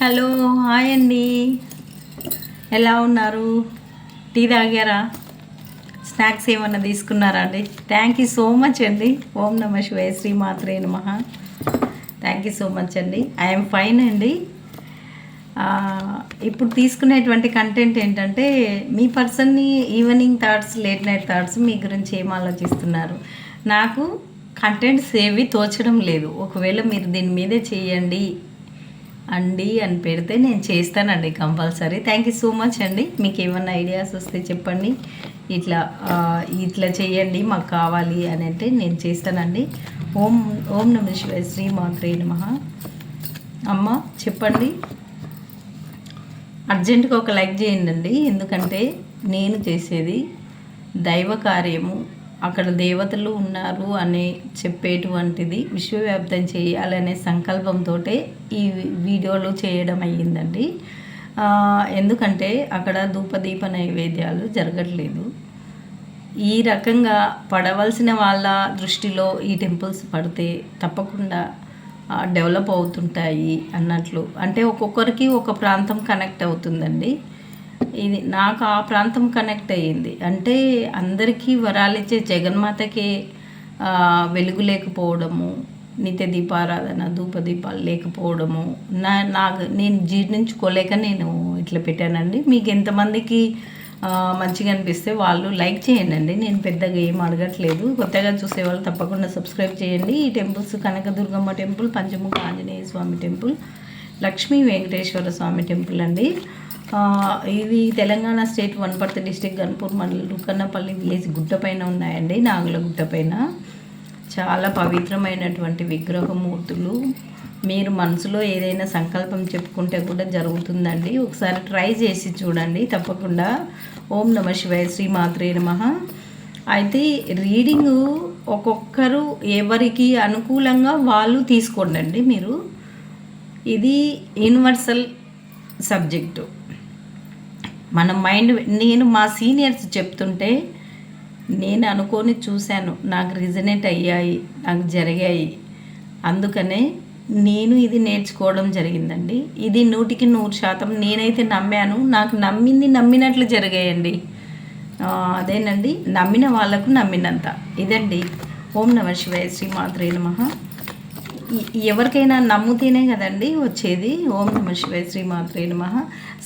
Hello hi అండి. ఎలా ఉన్నారు? టీ తాగారా? స్నాక్స్ ఏమన్నా తీసుకున్నారా అండి? థ్యాంక్ యూ సో మచ్ అండి. ఓం నమ శివాయ శ్రీ మాత్రే నమ. థ్యాంక్ యూ సో మచ్ అండి. ఐఎమ్ ఫైన్ అండి. ఇప్పుడు తీసుకునేటువంటి కంటెంట్ ఏంటంటే మీ పర్సన్ని evening thoughts late night thoughts మీ గురించి ఏం ఆలోచిస్తున్నారు? నాకు కంటెంట్స్ ఏవి తోచడం లేదు. ఒకవేళ మీరు దీని మీదే చేయండి అండి అని పెడితే నేను చేస్తానండి compulsory. Thank you so much అండి. మీకు ఏమన్నా ఐడియాస్ వస్తే చెప్పండి. ఇట్లా ఇట్లా చేయండి మాకు కావాలి అని అంటే నేను చేస్తానండి. ఓం ఓం నమ శివాయ శ్రీ మాత్రే నమ. అమ్మ చెప్పండి. అర్జెంటుగా ఒక లైక్ చేయండి అండి ఎందుకంటే నేను చేసేది దైవ కార్యము అక్కడ దేవతలు ఉన్నారు అనే చెప్పేటువంటిది విశ్వవ్యాప్తం చేయాలనే సంకల్పంతో ఈ వీడియోలు చేయడం అయ్యిందండి. ఎందుకంటే అక్కడ ధూపదీప నైవేద్యాలు జరగట్లేదు. ఈ రకంగా పడవలసిన వాళ్ళ దృష్టిలో ఈ టెంపుల్స్ పడితే తప్పకుండా డెవలప్ అవుతుంటాయి అన్నట్లు. అంటే ఒక్కొక్కరికి ఒక ప్రాంతం కనెక్ట్ అవుతుందండి. ఇది నాకు ఆ ప్రాంతం కనెక్ట్ అయ్యింది. అంటే అందరికీ వరాలిచ్చే జగన్మాతకి వెలుగు లేకపోవడము నిత్య దీపారాధన ధూపదీపాలు లేకపోవడము నా నాకు నేను జీర్ణించుకోలేక నేను ఇట్లా పెట్టానండి. మీకు ఎంతమందికి మంచిగా అనిపిస్తే వాళ్ళు లైక్ చేయండి నేను పెద్దగా ఏం అడగట్లేదు. కొత్తగా చూసే వాళ్ళు తప్పకుండా సబ్స్క్రైబ్ చేయండి. ఈ temples Kanakadurgamma temple Panchamukha Anjaneya Swamy temple Lakshmi Venkateswara Swamy temple అండి. ఇది తెలంగాణ స్టేట్ వనపర్తి డిస్టిక్ గన్పూర్ మండలం రుకన్నపల్లి విలేజ్ గుట్టపైన ఉన్నాయండి నాగుల గుట్టపైన చాలా పవిత్రమైనటువంటి విగ్రహమూర్తులు మీరు మనసులో ఏదైనా సంకల్పం చెప్పుకుంటే కూడా జరుగుతుందండి. ఒకసారి ట్రై చేసి చూడండి తప్పకుండా. ఓం నమ శివాయ శ్రీ మాత్రే నమ. అయితే రీడింగు ఒక్కొక్కరు ఎవరికి అనుకూలంగా వాళ్ళు తీసుకోండి మీరు. ఇది యూనివర్సల్ సబ్జెక్టు. మన మైండ్ నేను మా సీనియర్స్ చెప్తుంటే నేను అనుకొని చూశాను నాకు రిజనేట్ అయ్యాయి నాకు జరిగాయి. అందుకనే నేను ఇది నేర్చుకోవడం జరిగిందండి. ఇది నూటికి నూరు శాతం నేనైతే నమ్మాను నాకు నమ్మింది నమ్మినట్లు జరిగాయండి. అదేనండి నమ్మిన వాళ్ళకు నమ్మినంత. ఇదండి. ఓం నమ శివాయ శ్రీ మాత్రే నమ. ఎవరికైనా నమ్ముతేనే కదండి వచ్చేది. ఓం నమ శివాయ శ్రీ మాత్రే నమ.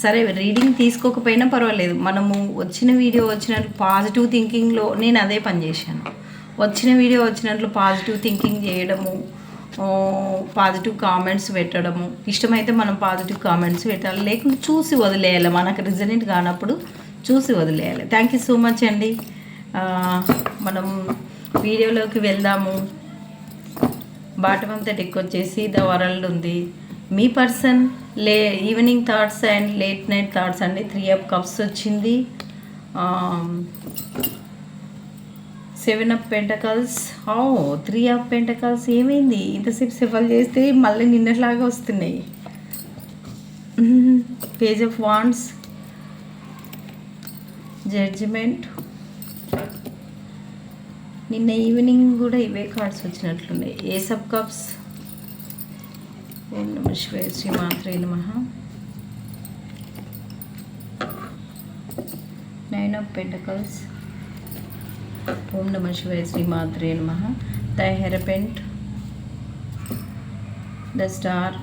సరే రీడింగ్ తీసుకోకపోయినా పర్వాలేదు. మనము వచ్చిన వీడియో వచ్చినట్లు పాజిటివ్ థింకింగ్లో నేను అదే పని చేశాను. వచ్చిన వీడియో వచ్చినట్లు పాజిటివ్ థింకింగ్ చేయడము పాజిటివ్ కామెంట్స్ పెట్టడము. ఇష్టమైతే మనం పాజిటివ్ కామెంట్స్ పెట్టాలి. లేకుంటే చూసి వదిలేయాలి. మనకు రిజనెంట్ కానప్పుడు చూసి వదిలేయాలి. థ్యాంక్ యూ సో మచ్ అండి. మనం వీడియోలోకి వెళ్దాము. బాటమ్ అంతా టిక్ వచ్చేసి ద వరల్డ్ ఉంది. మీ పర్సన్ లే evening thoughts and late night thoughts అండి త్రీ ఆఫ్ కప్స్ వచ్చింది. Seven of pentacles. Oh three of pentacles ఏమైంది? ఇంతసేపు సెఫల్ చేస్తే మళ్ళీ నిన్నట్లాగా వస్తున్నాయి. Page of wands. జడ్జిమెంట్. నిన్న ఈవినింగ్ కూడా ఇవే కార్డ్స్ వచ్చినట్లున్నాయి ఏ సబ్ కప్స్? ఓం నమ శివాయ శ్రీ మాత్రే నమ. నైన్ ఆఫ్ పెంటకల్స్ ఓం నమ శివాయ శ్రీ మాత్రే నమ. The hierophant the star.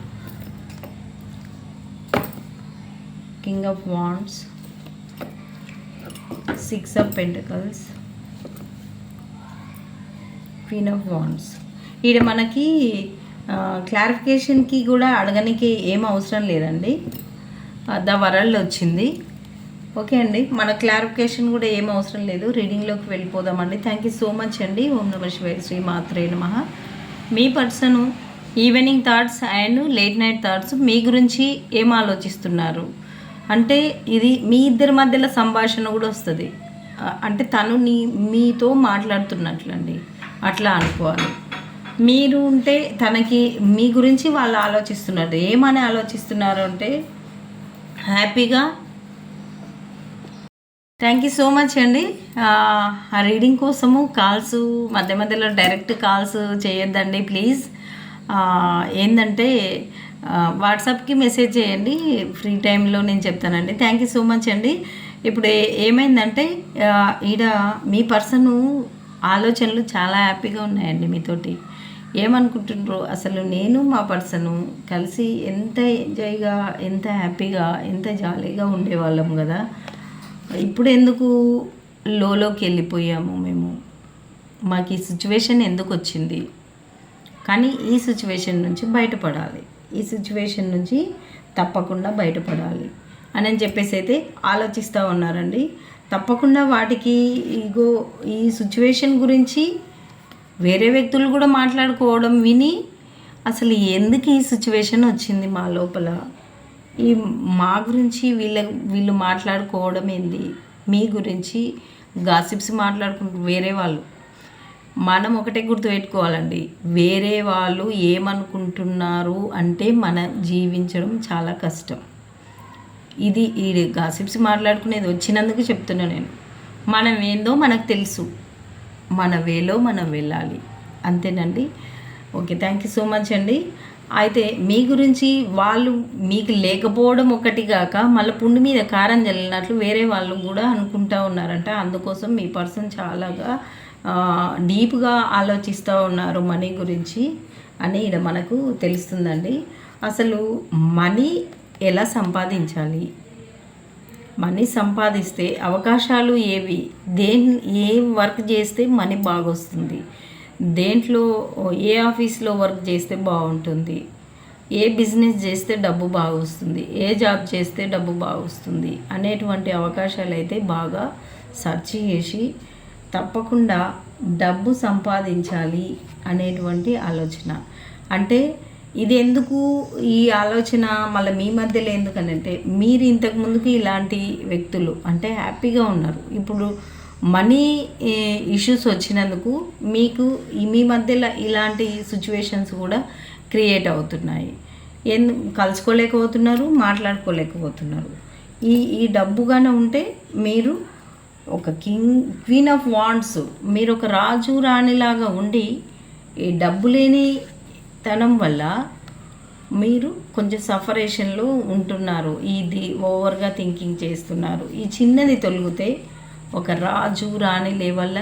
King of wands six of pentacles queen of wands ఈడ మనకి క్లారిఫికేషన్కి కూడా అడగనికి ఏం అవసరం లేదండి. ద వరల్డ్ వచ్చింది. ఓకే అండి మన క్లారిఫికేషన్ కూడా ఏం అవసరం లేదు. రీడింగ్లోకి వెళ్ళిపోదామండి. థ్యాంక్ యూ సో మచ్ అండి. ఓం నమ శివాయ శ్రీ మాత్రే నమ. మీ person evening thoughts and late night thoughts మీ గురించి ఏం ఆలోచిస్తున్నారు? అంటే ఇది మీ ఇద్దరి మధ్యలో సంభాషణ కూడా వస్తుంది. అంటే తను నీ మీతో మాట్లాడుతున్నట్లండి. అట్లా అనుకోవాలి. మీరు ఉంటే తనకి మీ గురించి వాళ్ళు ఆలోచిస్తున్నారు. ఏమని ఆలోచిస్తున్నారు అంటే హ్యాపీగా థ్యాంక్ యూ సో మచ్ అండి. ఆ, రీడింగ్ కోసము కాల్స్ మధ్య మధ్యలో డైరెక్ట్ కాల్స్ చేయొద్దండి ప్లీజ్. ఏంటంటే వాట్సాప్కి మెసేజ్ చేయండి. ఫ్రీ టైంలో నేను చెప్తానండి. థ్యాంక్ యూ సో మచ్ అండి. ఇప్పుడు ఏమైందంటే ఈడ మీ పర్సను ఆలోచనలు చాలా హ్యాపీగా ఉన్నాయండి మీతోటి. ఏమనుకుంటున్నారు అసలు నేను మా పర్సను కలిసి ఎంత ఎంజాయ్గా ఎంత హ్యాపీగా ఎంత జాలీగా ఉండేవాళ్ళం కదా. ఇప్పుడు ఎందుకు లోలోకి వెళ్ళిపోయాము మేము? మాకు ఈ సిచ్యువేషన్ ఎందుకు వచ్చింది? కానీ ఈ సిచ్యువేషన్ నుంచి బయటపడాలి. ఈ సిచ్యువేషన్ నుంచి తప్పకుండా బయటపడాలి. అని అని చెప్పేసి అయితే ఆలోచిస్తూ ఉన్నారండి. తప్పకుండా వాటికి ఇగో ఈ సిచ్యువేషన్ గురించి వేరే వ్యక్తులు కూడా మాట్లాడుకోవడం విని అసలు ఎందుకు ఈ సిచ్యువేషన్ వచ్చింది మా లోపల? ఈ మా గురించి వీళ్ళ వీళ్ళు మాట్లాడుకోవడం ఏంది? మీ గురించి గాసిప్స్ మాట్లాడుకుంటూ వేరే వాళ్ళు. మనం ఒకటే గుర్తుపెట్టుకోవాలండి వేరే వాళ్ళు ఏమనుకుంటున్నారు అంటే మన జీవించడం చాలా కష్టం. ఇది ఈ గాసిప్స్ మాట్లాడుకునేది వచ్చినందుకు చెప్తున్నా నేను. మనం ఏందో మనకు తెలుసు. మన వేలో మనం వెళ్ళాలి. అంతేనండి? Okay thank you so much అండి. అయితే మీ గురించి వాళ్ళు మీకు లేకపోవడం ఒకటి కాక మళ్ళీ పుండు మీద కారం చల్లినట్లు వేరే వాళ్ళు కూడా అనుకుంటా ఉన్నారంట. అందుకోసం మీ పర్సన్ చాలాగా డీప్గా ఆలోచిస్తూ ఉన్నారు మనీ గురించి అని ఇక్కడ మనకు తెలుస్తుందండి. అసలు మనీ ఎలా సంపాదించాలి? మనీ సంపాదిస్తే అవకాశాలు ఏవి? దేని ఏ వర్క్ చేస్తే మనీ బాగా వస్తుంది దేంట్లో ఏ ఆఫీస్లో వర్క్ చేస్తే బాగుంటుంది? ఏ బిజినెస్ చేస్తే డబ్బు బాగొస్తుంది? ఏ జాబ్ చేస్తే డబ్బు బాగా వస్తుంది అనేటువంటి అవకాశాలు అయితే బాగా సెర్చ్ చేసి తప్పకుండా డబ్బు సంపాదించాలి అనేటువంటి ఆలోచన. అంటే ఇది ఎందుకు ఈ ఆలోచన మళ్ళీ మీ మధ్యలో ఎందుకనంటే మీరు ఇంతకు ముందుకు ఇలాంటి వ్యక్తులు అంటే హ్యాపీగా ఉన్నారు. ఇప్పుడు మనీ ఇష్యూస్ వచ్చినందుకు మీకు మీ మధ్యలో ఇలాంటి సిచ్యువేషన్స్ కూడా క్రియేట్ అవుతున్నాయి. ఎందు కలుసుకోలేకపోతున్నారు మాట్లాడుకోలేకపోతున్నారు. ఈ ఈ డబ్బుగానే ఉంటే మీరు ఒక కింగ్ క్వీన్ ఆఫ్ వాండ్స్ మీరు ఒక రాజు రాణిలాగా ఉండి ఈ డబ్బు లేని తనం వల్ల మీరు కొంచెం సఫరేషన్లో ఉంటున్నారు ఇది ఓవర్గా థింకింగ్ చేస్తున్నారు. ఈ చిన్నది తొలిగితే ఒక రాజు రాణి లేవల్ల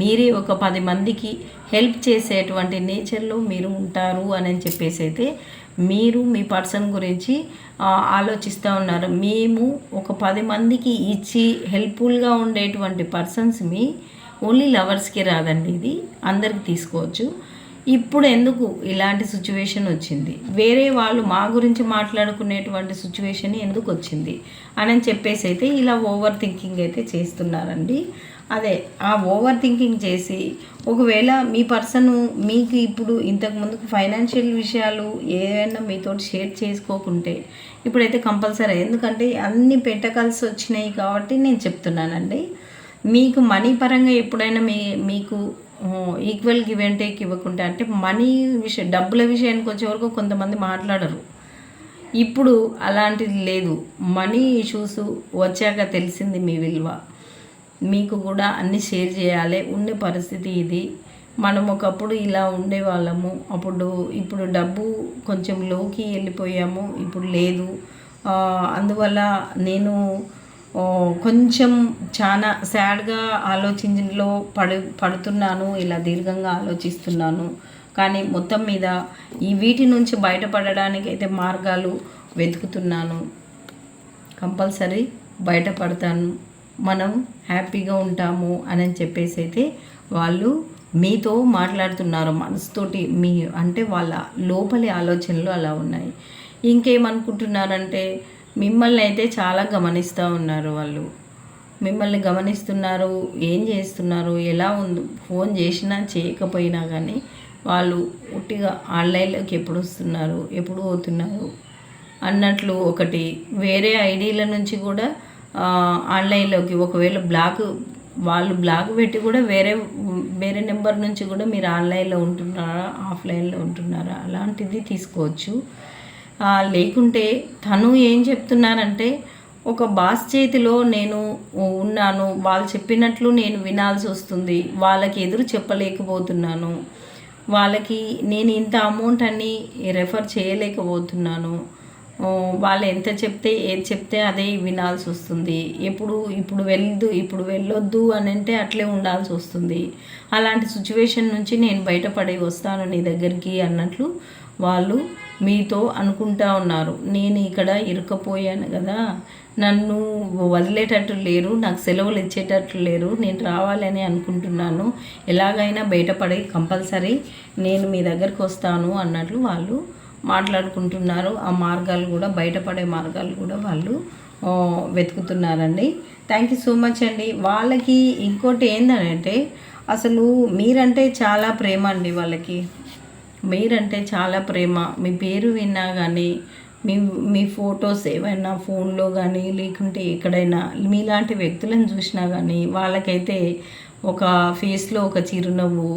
మీరే ఒక పది మందికి హెల్ప్ చేసేటువంటి నేచర్లో మీరు ఉంటారు అని చెప్పేసి అయితే మీరు మీ పర్సన్ గురించి ఆలోచిస్తూ ఉన్నారు. మేము ఒక పది మందికి ఇచ్చి హెల్ప్ఫుల్గా ఉండేటువంటి పర్సన్స్ మీ ఓన్లీ లవర్స్కి రాదండి ఇది. అందరికి తీసుకోవచ్చు. ఇప్పుడు ఎందుకు ఇలాంటి సిచ్యువేషన్ వచ్చింది? వేరే వాళ్ళు మా గురించి మాట్లాడుకునేటువంటి సిచ్యువేషన్ ఎందుకు వచ్చింది? అని చెప్పేసి అయితే ఇలా ఓవర్ థింకింగ్ అయితే చేస్తున్నారండి. అదే ఆ ఓవర్ థింకింగ్ చేసి ఒకవేళ మీ పర్సన్ మీకు ఇప్పుడు ఇంతకుముందుకు ఫైనాన్షియల్ విషయాలు ఏదైనా మీతో షేర్ చేసుకోకుంటే ఇప్పుడైతే కంపల్సరీ ఎందుకంటే అన్ని పెట్టకల్సి వచ్చినాయి కాబట్టి నేను చెప్తున్నానండి. మీకు మనీ పరంగా ఎప్పుడైనా మీ మీకు ఈక్వల్ గివ్ అండ్ టేక్ ఇవ్వకుండా అంటే మనీ విషయం డబ్బుల విషయానికి వచ్చే వరకు కొంతమంది మాట్లాడరు. ఇప్పుడు అలాంటిది లేదు. మనీ ఇష్యూస్ వచ్చాక తెలిసింది మీ విలువ. మీకు కూడా అన్నీ షేర్ చేయాలి. ఉండే పరిస్థితి ఇది. మనం ఒకప్పుడు ఇలా ఉండేవాళ్ళము అప్పుడు ఇప్పుడు డబ్బు కొంచెం లోకి వెళ్ళిపోయాము. ఇప్పుడు లేదు. అందువల్ల నేను కొంచెం చాలా సాడ్గా ఆలోచనలో పడు పడుతున్నాను ఇలా దీర్ఘంగా ఆలోచిస్తున్నాను. కానీ మొత్తం మీద ఈ వీటి నుంచి బయటపడడానికి అయితే మార్గాలు వెతుకుతున్నాను. కంపల్సరీ బయటపడతాను. మనం హ్యాపీగా ఉంటాము అని చెప్పేసి అయితే వాళ్ళు మీతో మాట్లాడుతున్నారు మనసుతోటి. మీ అంటే వాళ్ళ లోపలి ఆలోచనలు అలా ఉన్నాయి. ఇంకేమనుకుంటున్నారంటే మిమ్మల్ని అయితే చాలా గమనిస్తూ ఉన్నారు వాళ్ళు. మిమ్మల్ని గమనిస్తున్నారు ఏం చేస్తున్నారు ఎలా ఉంది ఫోన్ చేసినా చేయకపోయినా కానీ వాళ్ళు ఉట్టిగా ఆన్లైన్లోకి ఎప్పుడు వస్తున్నారు ఎప్పుడు పోతున్నారు అన్నట్లు ఒకటి. వేరే ఐడీల నుంచి కూడా ఆన్లైన్లోకి ఒకవేళ బ్లాక్ వాళ్ళు బ్లాక్ పెట్టి కూడా వేరే వేరే నెంబర్ నుంచి కూడా మీరు ఆన్లైన్లో ఉంటున్నారా ఆఫ్లైన్లో ఉంటున్నారా అలాంటిది తీసుకోవచ్చు. లేకుంటే తను ఏం చెప్తున్నారంటే ఒక బాస్ చేతిలో నేను ఉన్నాను వాళ్ళు చెప్పినట్లు నేను వినాల్సి వస్తుంది వాళ్ళకి ఎదురు చెప్పలేకపోతున్నాను వాళ్ళకి నేను ఇంత అమౌంట్ అని రెఫర్ చేయలేకపోతున్నాను వాళ్ళు ఎంత చెప్తే ఏది చెప్తే అదే వినాల్సి వస్తుంది ఎప్పుడు ఇప్పుడు వెళ్ళదు ఇప్పుడు వెళ్ళొద్దు అని అంటే అట్లే ఉండాల్సి వస్తుంది అలాంటి సిచ్యువేషన్ నుంచి నేను బయటపడి వస్తాను నీ దగ్గరికి అన్నట్లు వాళ్ళు మీతో అనుకుంటా ఉన్నారు. నేను ఇక్కడ ఇరుకపోయాను కదా. నన్ను వదిలేటట్టు లేరు నాకు సెలవులు ఇచ్చేటట్లు లేరు. నేను రావాలని అనుకుంటున్నాను. ఎలాగైనా బయటపడి కంపల్సరీ నేను మీ దగ్గరికి వస్తాను అన్నట్లు వాళ్ళు మాట్లాడుకుంటున్నారు. ఆ మార్గాలు కూడా బయటపడే మార్గాలు కూడా వాళ్ళు వెతుకుతున్నారండి. థ్యాంక్ యూ సో మచ్ అండి. వాళ్ళకి ఇంకోటి ఏంటంటే అసలు మీరంటే చాలా ప్రేమ అండి వాళ్ళకి. మీరంటే చాలా ప్రేమ. మీ పేరు విన్నా కానీ మీ మీ ఫొటోస్ ఏమైనా ఫోన్లో కానీ లేకుంటే ఎక్కడైనా మీలాంటి వ్యక్తులను చూసినా కానీ వాళ్ళకైతే ఒక ఫేస్లో ఒక చిరునవ్వు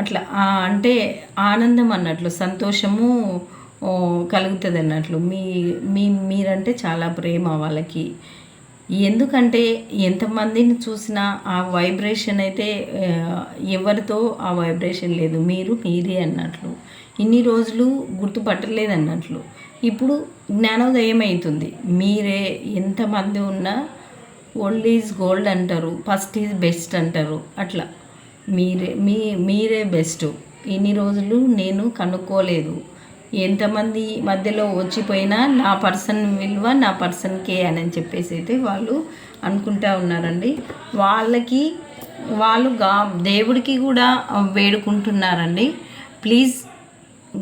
అట్లా అంటే ఆనందం అన్నట్లు సంతోషము కలుగుతుంది అన్నట్లు మీ మీ మీరంటే చాలా ప్రేమ వాళ్ళకి. ఎందుకంటే ఎంతమందిని చూసినా ఆ వైబ్రేషన్ అయితే ఎవరితో ఆ వైబ్రేషన్ లేదు. మీరు మీరే అన్నట్లు. ఇన్ని రోజులు గుర్తుపట్టలేదు అన్నట్లు ఇప్పుడు జ్ఞానోదయం అవుతుంది. మీరే ఎంతమంది ఉన్నా ఓల్డ్ ఈజ్ గోల్డ్ అంటారు ఫస్ట్ ఈజ్ బెస్ట్ అంటారు. అట్లా. మీరే మీ మీరే బెస్ట్ ఇన్ని రోజులు నేను కనుక్కోలేదు. ఎంతమంది మధ్యలో వచ్చిపోయినా నా పర్సన్ విలువ నా పర్సన్కే అని చెప్పేసి అయితే వాళ్ళు అనుకుంటా ఉన్నారండి. వాళ్ళకి వాళ్ళు గా దేవుడికి కూడా వేడుకుంటున్నారండి. ప్లీజ్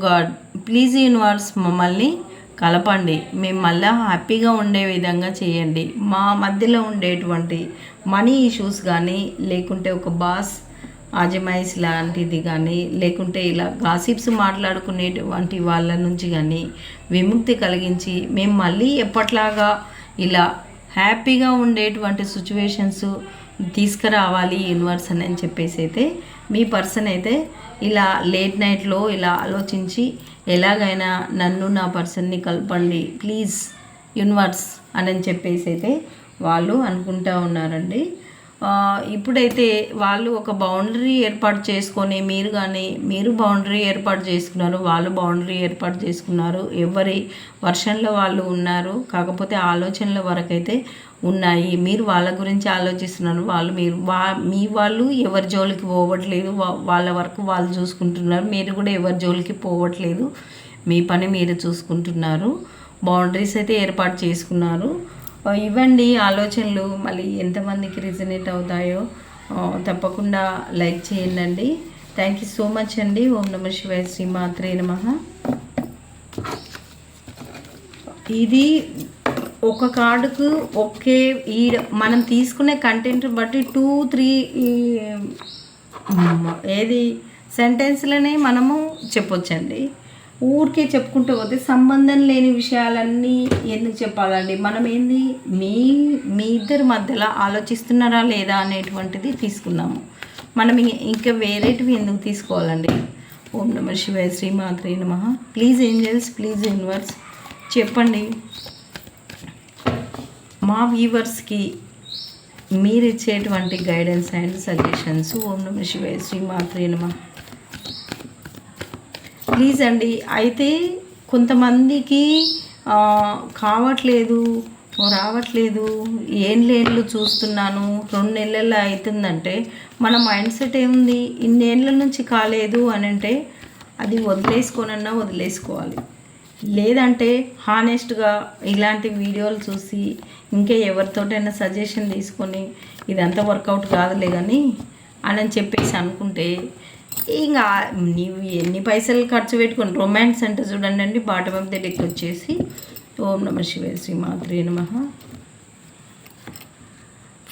గాడ్ ప్లీజ్ యూనివర్స్ మమ్మల్ని కలపండి. మేము మళ్ళా హ్యాపీగా ఉండే విధంగా చేయండి. మా మధ్యలో ఉండేటువంటి మనీ ఇష్యూస్ కానీ లేకుంటే ఒక బాస్ ఆజమాయిస్ లాంటిది కానీ లేకుంటే ఇలా గాసిప్స్ మాట్లాడుకునేటువంటి వాళ్ళ నుంచి కానీ విముక్తి కలిగించి మేము మళ్ళీ ఎప్పట్లాగా ఇలా హ్యాపీగా ఉండేటువంటి సిచ్యువేషన్స్ తీసుకురావాలి యూనివర్స్ అని అని చెప్పేసి అయితే మీ పర్సన్ అయితే ఇలా లేట్ నైట్లో ఇలా ఆలోచించి ఎలాగైనా నన్ను నా పర్సన్ని కలపండి ప్లీజ్ యూనివర్స్ అని చెప్పేసి అయితే వాళ్ళు అనుకుంటా ఉన్నారండి. ఇప్పుడైతే వాళ్ళు ఒక బౌండరీ ఏర్పాటు చేసుకొని మీరు కానీ మీరు బౌండరీ ఏర్పాటు చేసుకున్నారు వాళ్ళు బౌండరీ ఏర్పాటు చేసుకున్నారు ఎవరి వర్షన్లో వాళ్ళు ఉన్నారు కాకపోతే ఆలోచనల వరకైతే ఉన్నాయి. మీరు వాళ్ళ గురించి ఆలోచిస్తున్నారు వాళ్ళు మీరు వా మీ వాళ్ళు ఎవరి జోలికి పోవట్లేదు వా- వాళ్ళ వరకు వాళ్ళు చూసుకుంటున్నారు మీరు కూడా ఎవరి జోలికి పోవట్లేదు మీ పని మీరు చూసుకుంటున్నారు బౌండరీస్ అయితే ఏర్పాటు చేసుకున్నారు. ఇవ్వండి ఆలోచనలు మళ్ళీ ఎంతమందికి రిజనేట్ అవుతాయో తప్పకుండా లైక్ చేయండి థ్యాంక్ యూ సో మచ్ అండి. ఓం నమ శివాయ శ్రీ మాత్రే నమ. ఇది ఒక కార్డుకు ఒకే ఈ మనం తీసుకునే కంటెంట్ బట్టి టూ త్రీ ఏది సెంటెన్స్లనే మనము చెప్పొచ్చండి. ఊరికే చెప్పుకుంటూ పోతే సంబంధం లేని విషయాలన్నీ ఎందుకు చెప్పాలండి? మనం ఏంది? మీ మీ ఇద్దరి మధ్యలో ఆలోచిస్తున్నారా లేదా అనేటువంటిది తీసుకున్నాము మనం ఇంకా వేరేటివి ఎందుకు తీసుకోవాలండి? ఓం నమ శివాయ శ్రీమాత్రే నమ. ప్లీజ్ ఏంజల్స్ ప్లీజ్ యూనివర్స్ చెప్పండి. మా వ్యూవర్స్కి మీరు ఇచ్చేటువంటి గైడెన్స్ అండ్ సజెషన్స్. ఓం నమ శివాయ శ్రీమాత్రే నమ. ప్లీజ్ అండి. అయితే కొంతమందికి కావట్లేదు రావట్లేదు ఏం లేళ్ళు చూస్తున్నాను రెండు నెలల్లో అవుతుందంటే మన మైండ్ సెట్ ఏముంది? ఇన్నేళ్ళ నుంచి కాలేదు అని అంటే అది వదిలేసుకోనన్నా వదిలేసుకోవాలి. లేదంటే హానెస్ట్గా ఇలాంటి వీడియోలు చూసి ఇంకా ఎవరితోటైనా సజెషన్ తీసుకొని ఇదంతా వర్కౌట్ కాదులే కానీ అని చెప్పేసి అనుకుంటే ఇంకా నీవు ఎన్ని పైసలు ఖర్చు పెట్టుకొని రొమాన్స్ అంటే చూడండి అండి బాటమ్ ఆఫ్ ద డెక్ వచ్చేసి ఓం నమ శివ శ్రీ మాత్రే నమ.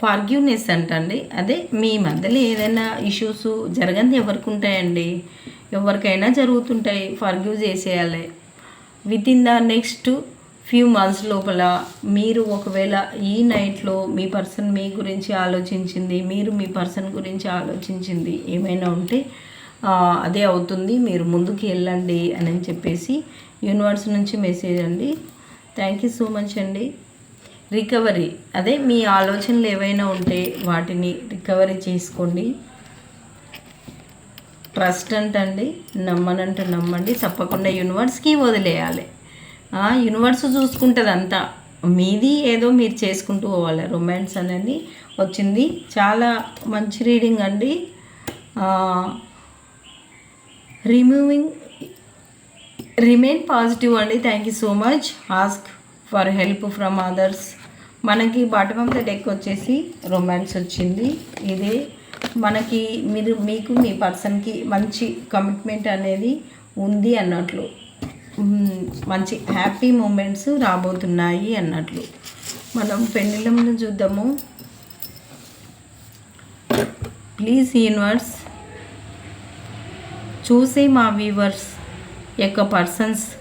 ఫార్గ్యూనెస్ అంటండి. అదే మీ మధ్యలో ఏదైనా ఇష్యూస్ జరగంది ఎవరికి ఉంటాయండి? ఎవరికైనా జరుగుతుంటాయి. ఫార్గ్యూ చేసేయాలి. With in the next few months లోపల మీరు ఒకవేళ ఈ నైట్లో మీ పర్సన్ మీ గురించి ఆలోచించింది మీరు మీ పర్సన్ గురించి ఆలోచించింది ఏమైనా ఉంటే అదే అవుతుంది. మీరు ముందుకు వెళ్ళండి అని చెప్పేసి యూనివర్స్ నుంచి మెసేజ్ అండి. థ్యాంక్ యూ సో మచ్ అండి. రికవరీ అదే మీ ఆలోచనలు ఏవైనా ఉంటే వాటిని రికవరీ చేసుకోండి. ట్రస్ట్ అంటండి. నమ్మనంటే నమ్మండి. తప్పకుండా యూనివర్స్కి వదిలేయాలి. యూనివర్స్ చూసుకుంటుంది అంతా మీది ఏదో మీరు చేసుకుంటూ పోవాలి. రొమాన్స్ అనేది వచ్చింది. చాలా మంచి రీడింగ్ అండి. రిమూవింగ్ రిమైన్ పాజిటివ్ అండి thank you so much ask for help from others మనకి బాటమ్ ఆఫ్ ద డెక్ వచ్చేసి రొమాన్స్ వచ్చింది. ఇదే మనకి మీరు మీకు మీ పర్సన్కి మంచి కమిట్మెంట్ అనేది ఉంది అన్నట్లు. మంచి హ్యాపీ మూమెంట్స్ రాబోతున్నాయి అన్నట్లు. మనం పెండిలంను చూద్దాము. ప్లీజ్ యూనివర్స్ చూసే మా వ్యూవర్స్ యొక్క పర్సన్స్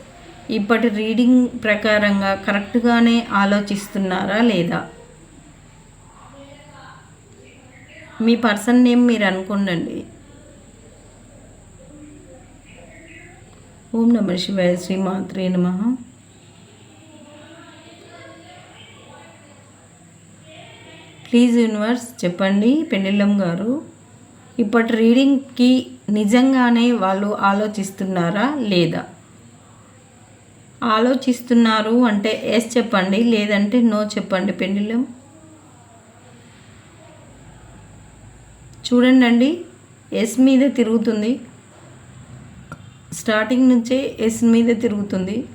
ఇప్పటి రీడింగ్ ప్రకారంగా కరెక్ట్గానే ఆలోచిస్తున్నారా లేదా? మీ పర్సన్ నేమ్ మీరు అనుకోండి ఓం నమ శివాయ శ్రీ మాత్రే నమ. ప్లీజ్ యూనివర్స్ చెప్పండి పెండిల్లం గారు. ఇప్పటి రీడింగ్కి నిజంగానే వాళ్ళు ఆలోచిస్తున్నారా లేదా? ఆలోచిస్తున్నారు అంటే ఎస్ చెప్పండి లేదంటే నో చెప్పండి పెండిలం. చూడండి ఎస్ మీద తిరుగుతుంది. స్టార్టింగ్ నుంచే ఎస్ మీద తిరుగుతుంది.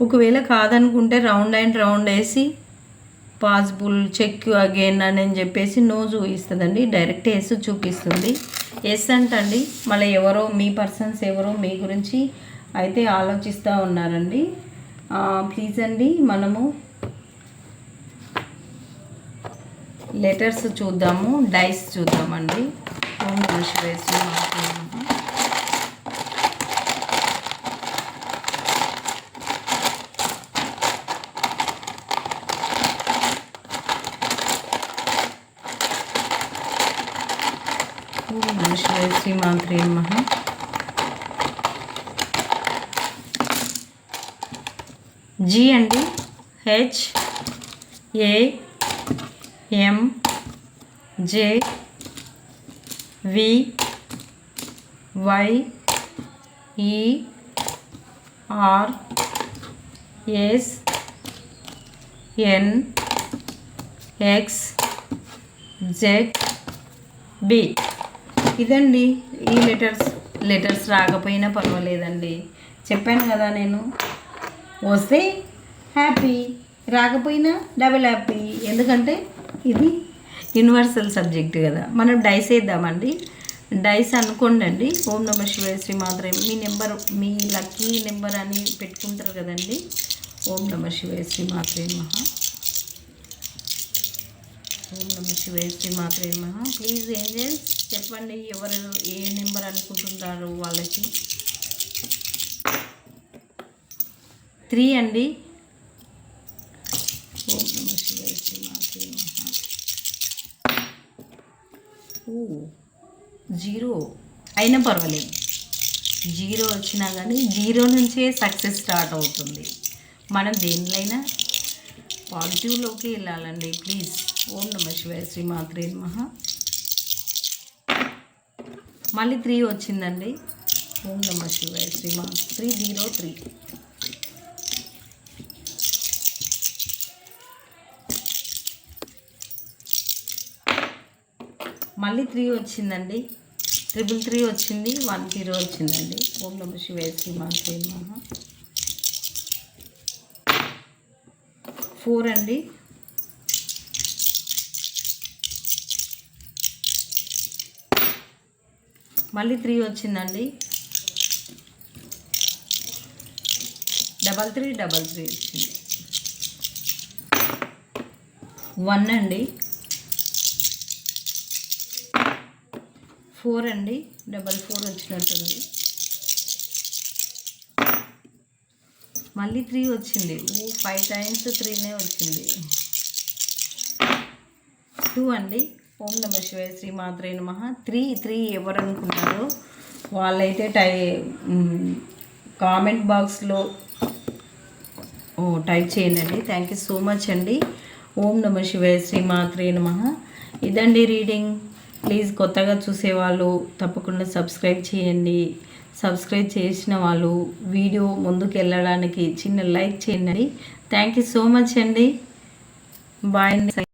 ఒకవేళ కాదనుకుంటే రౌండ్ అండ్ రౌండ్ వేసి పాసిబుల్ చెక్ అగైన్ అని చెప్పేసి నో చూపిస్తుందండి డైరెక్ట్ ఎస్ చూపిస్తుంది. ఎస్ అంటండి. మళ్ళీ ఎవరో మీ పర్సన్స్ ఎవరో మీ గురించి అయితే ఆలోచిస్తూ ఉన్నారండి. ప్లీజ్ అండి మనము లెటర్స్ చూద్దాము డైస్ చూద్దామండి. ఓం శివాయ శ్రీ మాత్రే నమః. ఓం నమః శివాయ శ్రీ మాత్రే నమః జీ అండి H A M J V Y E R S N X Z B ఇదండి ఈ లెటర్స్ లెటర్స్ రాకపోయినా పర్వాలేదండి. చెప్పాను కదా నేను. వస్తే హ్యాపీ రాకపోయినా డబుల్ హ్యాపీ. ఎందుకంటే ఇది యూనివర్సల్ సబ్జెక్ట్ కదా. మనం డైస్ వేద్దామండి. డైస్ అనుకోండి ఓం నమ శివాయ శ్రీ మాత్రమే. మీ నెంబర్ మీ లక్కీ నెంబర్ అని పెట్టుకుంటారు కదండి. ఓం నమ శివాయ శ్రీ మహా. ఓం నమ శివాయ శ్రీ మాత్రే మహా ప్లీజ్ ఏంజల్స్ చెప్పండి ఎవరు ఏ నెంబర్ అనుకుంటున్నారు వాళ్ళకి? త్రీ అండి. ఓం నమ శివాయ శ్రీ మాత్రే మహా ఓ జీరో. అయినా పర్వాలేదు. జీరో వచ్చినా కానీ జీరో నుంచే సక్సెస్ స్టార్ట్ అవుతుంది. మనం దేనిలైనా పాజిటివ్లోకి వెళ్ళాలండి ప్లీజ్. ఓం నమ శివాయ శ్రీ మాత్రే నమ. మళ్ళీ త్రీ వచ్చిందండి. ఓం నమ శివాయ శ్రీ మా త్రీ జీరో త్రీ. మళ్ళీ త్రీ వచ్చిందండి. ట్రిపుల్ త్రీ వచ్చింది వన్ జీరో వచ్చిందండి. ఓం నమ శివాయ శ్రీ మాత్రే నమ. ఫోర్ అండి. మళ్ళీ త్రీ వచ్చిందండి. డబల్ త్రీ డబల్ త్రీ వచ్చింది. వన్ అండి. ఫోర్ అండి. డబల్ ఫోర్ వచ్చినట్టుంది. మళ్ళీ త్రీ వచ్చింది. ఓ ఫైవ్ టైమ్స్ త్రీనే వచ్చింది. టూ అండి. ఓం నమ శివాయ శ్రీ మాత్రే నమ. త్రీ త్రీ ఎవరు అనుకున్నారు వాళ్ళైతే టై కామెంట్ బాక్స్లో ఓ టైప్ చేయండి. థ్యాంక్ యూ సో మచ్ అండి. ఓం నమ శివాయ శ్రీ మాత్రే నమ. ఇదండి రీడింగ్. ప్లీజ్ కొత్తగా చూసేవాళ్ళు తప్పకుండా సబ్స్క్రైబ్ చేయండి. సబ్స్క్రైబ్ చేసిన వాళ్ళు వీడియో ముందుకు వెళ్ళడానికి చిన్న లైక్ చేయండి. థ్యాంక్ యూ సో మచ్ అండి. బాయ్ అండి.